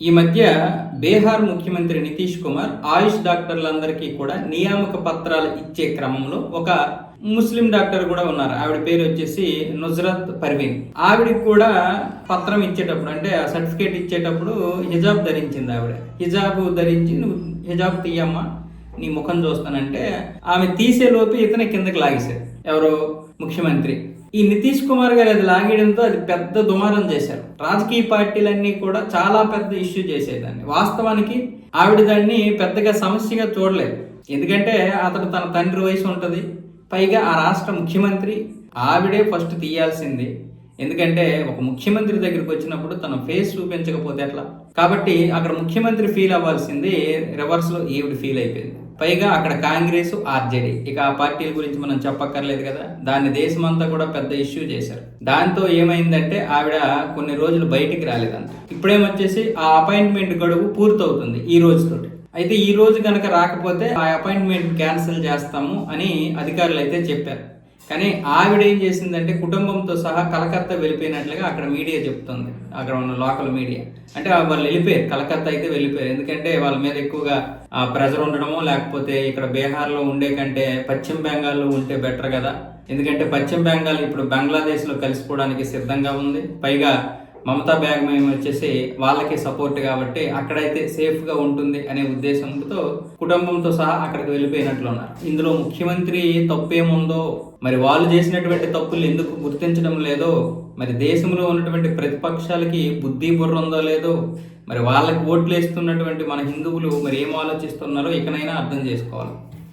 ఈ మధ్య బీహార్ ముఖ్యమంత్రి నితీష్ కుమార్ ఆయుష్ డాక్టర్లందరికీ కూడా నియామక పత్రాలు ఇచ్చే క్రమంలో ఒక ముస్లిం డాక్టర్ కూడా ఉన్నారు. ఆవిడ పేరు వచ్చేసి నుజరత్ పర్వీన్. ఆవిడకి కూడా పత్రం ఇచ్చేటప్పుడు అంటే ఆ సర్టిఫికేట్ ఇచ్చేటప్పుడు హిజాబ్ ధరించింది ఆవిడ. హిజాబ్ ధరించి నువ్వు హిజాబ్ తీయమ్మా నీ ముఖం చూస్తానంటే ఆమె తీసే లోపు ఇతనే కిందకి లాగేశారు ఎవరు ముఖ్యమంత్రి. ఈ నితీష్ కుమార్ గారు అది లాగేయడంతో అది పెద్ద దుమారం చేశారు. రాజకీయ పార్టీలన్నీ కూడా చాలా పెద్ద ఇష్యూ చేసేదాన్ని. వాస్తవానికి ఆవిడ దాన్ని పెద్దగా సమస్యగా చూడలేదు. ఎందుకంటే అతడు తన తండ్రి వయసు ఉంటుంది. పైగా ఆ రాష్ట్ర ముఖ్యమంత్రి ఆవిడే ఫస్ట్ తీయాల్సింది. ఎందుకంటే ఒక ముఖ్యమంత్రి దగ్గరికి వచ్చినప్పుడు తన ఫేస్ చూపించకపోతే ఎట్లా? కాబట్టి అక్కడ ముఖ్యమంత్రి ఫీల్ అవ్వాల్సింది రివర్స్లో ఈవిడ ఫీల్ అయిపోయింది. పైగా అక్కడ కాంగ్రెస్ ఆర్జేడీ. ఇక ఆ పార్టీల గురించి మనం చెప్పక్కర్లేదు కదా. దాన్ని దేశమంతా కూడా పెద్ద ఇష్యూ చేశారు. దాంతో ఏమైందంటే ఆవిడ కొన్ని రోజులు బయటికి రాలేదంట. ఇప్పుడేమొచ్చేసి ఆ అపాయింట్మెంట్ గడువు పూర్తవుతుంది ఈ రోజుతోటి. అయితే ఈ రోజు కనుక రాకపోతే ఆ అపాయింట్మెంట్ క్యాన్సిల్ చేస్తాము అని అధికారులు అయితే చెప్పారు. కానీ ఆవిడ ఏం చేసిందంటే కుటుంబంతో సహా కలకత్తా వెళ్ళిపోయినట్లుగా అక్కడ మీడియా చెప్తుంది. అక్కడ ఉన్న లోకల్ మీడియా అంటే వాళ్ళు వెళ్ళిపోయారు. కలకత్తా అయితే వెళ్ళిపోయారు. ఎందుకంటే వాళ్ళ మీద ఎక్కువగా ప్రెజర్ ఉండడమో లేకపోతే ఇక్కడ బీహార్లో ఉండే కంటే పశ్చిమ బెంగాల్లో ఉంటే బెటర్ కదా. ఎందుకంటే పశ్చిమ బెంగాల్ ఇప్పుడు బంగ్లాదేశ్లో కలిసిపోవడానికి సిద్ధంగా ఉంది. పైగా మమతా బ్యాగ్ మేము వచ్చేసి వాళ్ళకి సపోర్ట్ కాబట్టి అక్కడైతే సేఫ్గా ఉంటుంది అనే ఉద్దేశంతో కుటుంబంతో సహా అక్కడికి వెళ్ళిపోయినట్లు ఉన్నారు. ఇందులో ముఖ్యమంత్రి తప్పేముందో మరి వాళ్ళు చేసినటువంటి తప్పులు ఎందుకు గుర్తించడం లేదో మరి దేశంలో ఉన్నటువంటి ప్రతిపక్షాలకి బుద్ధి బుర్ర ఉందో లేదో మరి వాళ్ళకి ఓట్లు వేస్తున్నటువంటి మన హిందువులు మరి ఏం ఆలోచిస్తున్నారో ఇకనైనా అర్థం చేసుకోవాలి.